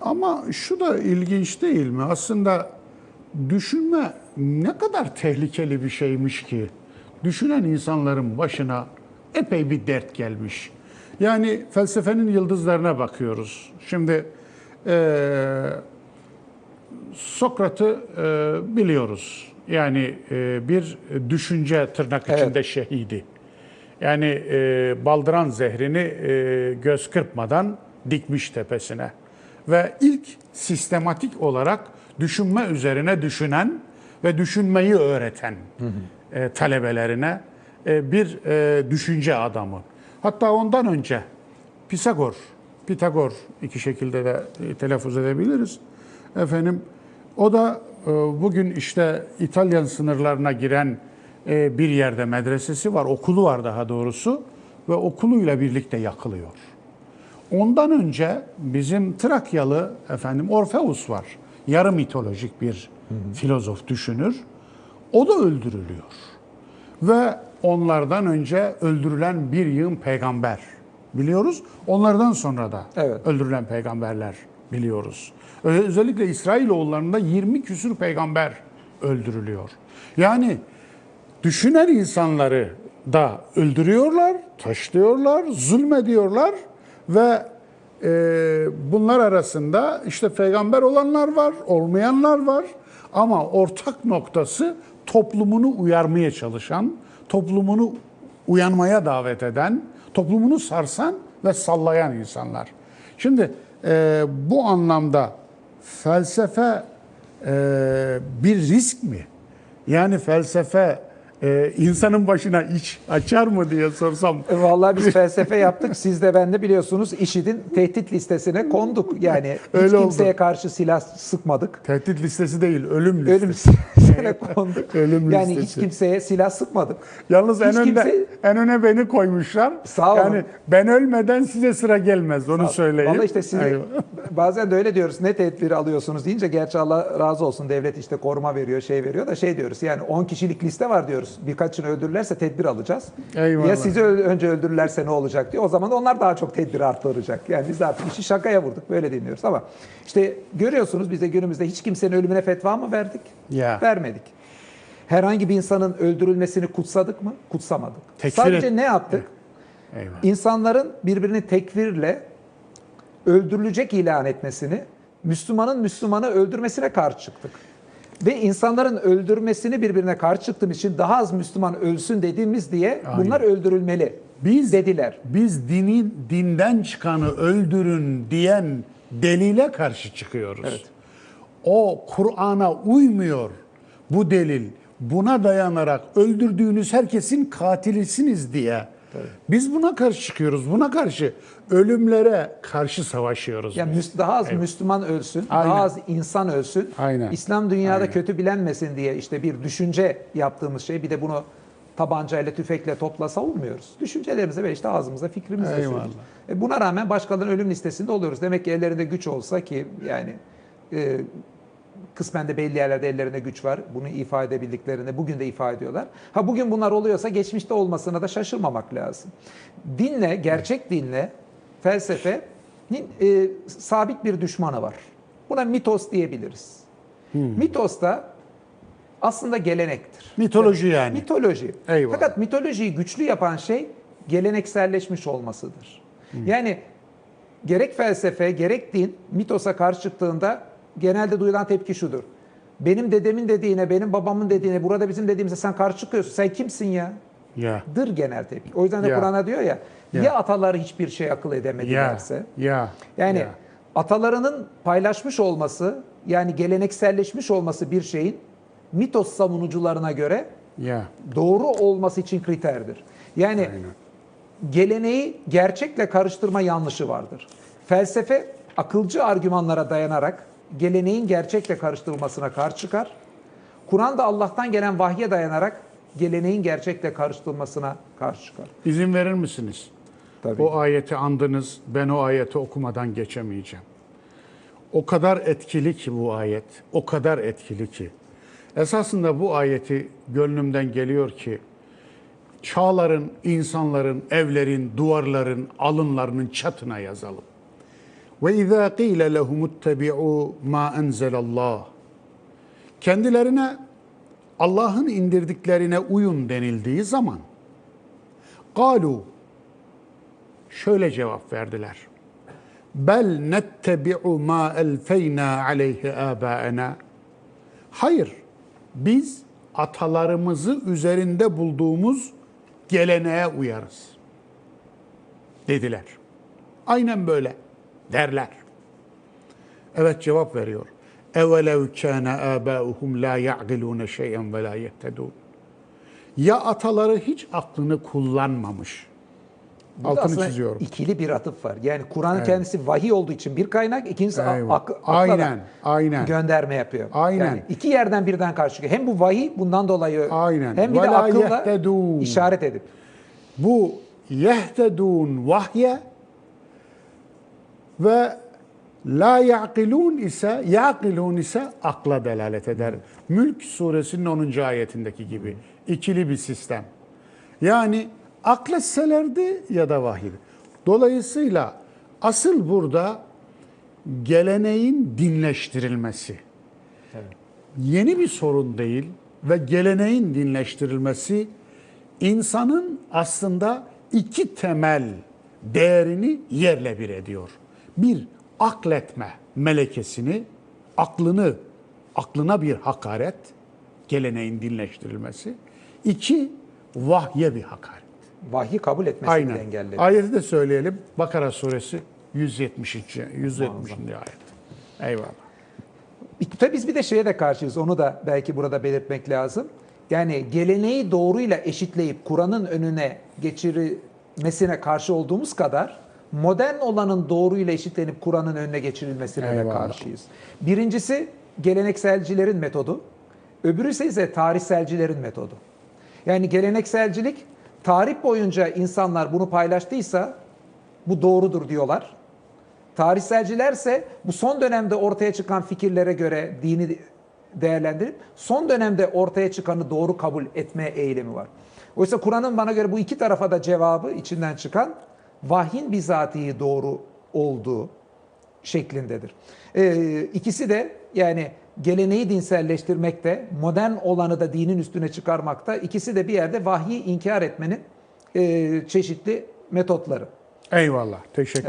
Ama şu da ilginç değil mi? Aslında düşünme ne kadar tehlikeli bir şeymiş ki. Düşünen insanların başına epey bir dert gelmiş. Yani felsefenin yıldızlarına bakıyoruz. Şimdi eee Sokrat'ı e, biliyoruz. Yani e, bir düşünce tırnak Evet. içinde şehidi. Yani e, baldıran zehrini e, göz kırpmadan dikmiş tepesine. Ve ilk sistematik olarak düşünme üzerine düşünen ve düşünmeyi öğreten e, talebelerine e, bir e, düşünce adamı. Hatta ondan önce Pisagor, Pitagor iki şekilde de e, telaffuz edebiliriz. Efendim o da e, bugün işte İtalyan sınırlarına giren e, bir yerde medresesi var, okulu var daha doğrusu ve okuluyla birlikte yakılıyor. Ondan önce bizim Trakyalı efendim Orfeus var. Yarı mitolojik bir filozof düşünür. O da öldürülüyor. Ve onlardan önce öldürülen bir yığın peygamber biliyoruz. Onlardan sonra da Evet. öldürülen peygamberler biliyoruz. Özellikle İsrailoğullarında 20 küsür peygamber öldürülüyor. Yani düşünen insanları da öldürüyorlar, taşlıyorlar, zulmediyorlar ve e, bunlar arasında işte peygamber olanlar var, olmayanlar var ama ortak noktası toplumunu uyarmaya çalışan, toplumunu uyanmaya davet eden, toplumunu sarsan ve sallayan insanlar. Şimdi e, bu anlamda felsefe e, bir risk mi? Yani felsefe e, insanın başına iç açar mı diye sorsam. E, Vallahi biz felsefe yaptık. Siz de ben de biliyorsunuz IŞİD'in tehdit listesine konduk. Yani hiç Öyle oldu. kimseye karşı silah sıkmadık. Tehdit listesi değil, ölüm listesi. Ölüm listesine konduk. Ölüm yani hiç kimseye silah sıkmadık. Yalnız en Hiç önde kimse- en öne beni koymuşlar. Sağ olun. Yani ben ölmeden size sıra gelmez onu söyleyeyim. Vallahi işte siz Eyvallah. Bazen de öyle diyoruz. Ne tedbir alıyorsunuz deyince gerçi Allah razı olsun devlet işte koruma veriyor, şey veriyor da şey diyoruz. Yani 10 kişilik liste var diyoruz. Birkaçını öldürürlerse tedbir alacağız. Eyvallah. Ya sizi önce öldürürlerse ne olacak diyor. O zaman onlar daha çok tedbir arttıracak. Yani biz artık işi şakaya vurduk. Böyle dinliyoruz ama işte görüyorsunuz biz de günümüzde hiç kimsenin ölümüne fetva mı verdik? Ya. Vermedik. Herhangi bir insanın öldürülmesini kutsadık mı? Kutsamadık. Tekfir Sadece et- ne yaptık? Eyvallah. İnsanların birbirini tekfirle öldürülecek ilan etmesini, Müslümanın Müslümanı öldürmesine karşı çıktık. Ve insanların öldürmesini birbirine karşı çıktığımız için daha az Müslüman ölsün dediğimiz diye bunlar öldürülmeli. Biz dediler. Biz dinin dinden çıkanı öldürün diyen delile karşı çıkıyoruz. Evet. O Kur'an'a uymuyor bu delil. Buna dayanarak öldürdüğünüz herkesin katilisiniz diye. Biz buna karşı çıkıyoruz. Buna karşı ölümlere karşı savaşıyoruz. Yani müs- daha az Müslüman ölsün, Aynen. daha az insan ölsün. Aynen. İslam dünyada Aynen. kötü bilenmesin diye işte bir düşünce yaptığımız şey. Bir de bunu tabancayla, tüfekle topla savunmuyoruz. Düşüncelerimize ve işte ağzımıza fikrimizle söylüyoruz. E buna rağmen başkalarının ölüm listesinde oluyoruz. Demek ki ellerinde güç olsa ki yani e, kısmen de belli yerlerde ellerinde güç var. Bunu ifade edebildiklerini bugün de ifade ediyorlar. Ha bugün bunlar oluyorsa geçmişte olmasına da şaşırmamak lazım. Dinle, gerçek dinle felsefenin e, sabit bir düşmanı var. Buna mitos diyebiliriz. Mitos da aslında gelenektir. Mitoloji yani. Mitoloji. Eyvallah. Fakat mitolojiyi güçlü yapan şey gelenekselleşmiş olmasıdır. Yani gerek felsefe gerek din mitosa karşı çıktığında genelde duyulan tepki şudur. Benim dedemin dediğine, benim babamın dediğine, burada bizim dediğimize sen karşı çıkıyorsun. Sen kimsin ya? Ya. Dır genel tepki. O yüzden de Ya. Kur'an'a diyor ya, Ya. ya ataları hiçbir şey akıl edemedilerse. Ya. Yani ya. atalarının paylaşmış olması, yani gelenekselleşmiş olması bir şeyin mitos savunucularına göre Ya. doğru olması için kriterdir. Yani Aynen. geleneği gerçekle karıştırma yanlışı vardır. Felsefe akılcı argümanlara dayanarak geleneğin gerçekle karıştırılmasına karşı çıkar. Kur'an da Allah'tan gelen vahye dayanarak geleneğin gerçekle karıştırılmasına karşı çıkar. İzin verir misiniz? Tabii. O ayeti andınız. Ben o ayeti okumadan geçemeyeceğim. O kadar etkili ki bu ayet. O kadar etkili ki. Esasında bu ayeti gönlümden geliyor ki çağların, insanların, evlerin, duvarların, alınlarının çatına yazalım. Ve izâ qîle lehumuttebi'û mâ enzelallah. Kendilerine Allah'ın indirdiklerine uyun denildiği zaman galu şöyle cevap verdiler. Bel nettebi'u ma elfeyna aleyhi âbâena. Hayır, biz atalarımızı üzerinde bulduğumuz geleneğe uyarız. Dediler. Aynen böyle derler. Evet cevap veriyor. Evelev kâne âbâuhum lâ ya'gilûne şey'en ve lâ yehtedûn. Ya ataları hiç aklını kullanmamış. Burada Altını çiziyorum. ikili bir atıf var. Yani Kur'an kendisi vahiy olduğu için bir kaynak, ikincisi Eyvallah. ak- Aynen, aynen. gönderme yapıyor. Aynen. Yani iki yerden birden karşı çıkıyor. Hem bu vahiy bundan dolayı Aynen. hem bir de akılla yehtedûn. işaret edip. Bu yehtedûn vahye ve la ya'kilûn ise ya'kilûn ise akla delalet eder. Mülk suresinin 10. ayetindeki gibi ikili bir sistem. Yani akletselerdi ya da vahiy. Dolayısıyla asıl burada geleneğin dinleştirilmesi. Yeni bir sorun değil ve geleneğin dinleştirilmesi insanın aslında iki temel değerini yerle bir ediyor. Bir, akletme melekesini, aklını, aklına bir hakaret, geleneğin dinleştirilmesi. İki, vahye bir hakaret. Vahyi kabul etmesini Aynen. engelledi. Ayeti de söyleyelim. Bakara suresi 170. 170. ayet. Eyvallah. Tabii biz bir de şeye de karşıyız. Onu da belki burada belirtmek lazım. Yani geleneği doğruyla eşitleyip Kur'an'ın önüne geçirilmesine karşı olduğumuz kadar modern olanın doğruyla eşitlenip Kur'an'ın önüne geçirilmesine de Eyvallah. karşıyız. Birincisi gelenekselcilerin metodu. Öbürüsü ise tarihselcilerin metodu. Yani gelenekselcilik tarih boyunca insanlar bunu paylaştıysa bu doğrudur diyorlar. Tarihselcilerse bu son dönemde ortaya çıkan fikirlere göre dini değerlendirip son dönemde ortaya çıkanı doğru kabul etme eğilimi var. Oysa Kur'an'ın bana göre bu iki tarafa da cevabı içinden çıkan vahyin bizatihi doğru olduğu şeklindedir. Ee, ikisi de yani geleneği dinselleştirmekte, modern olanı da dinin üstüne çıkarmakta, ikisi de bir yerde vahyi inkar etmenin e, çeşitli metotları. Eyvallah. Teşekkür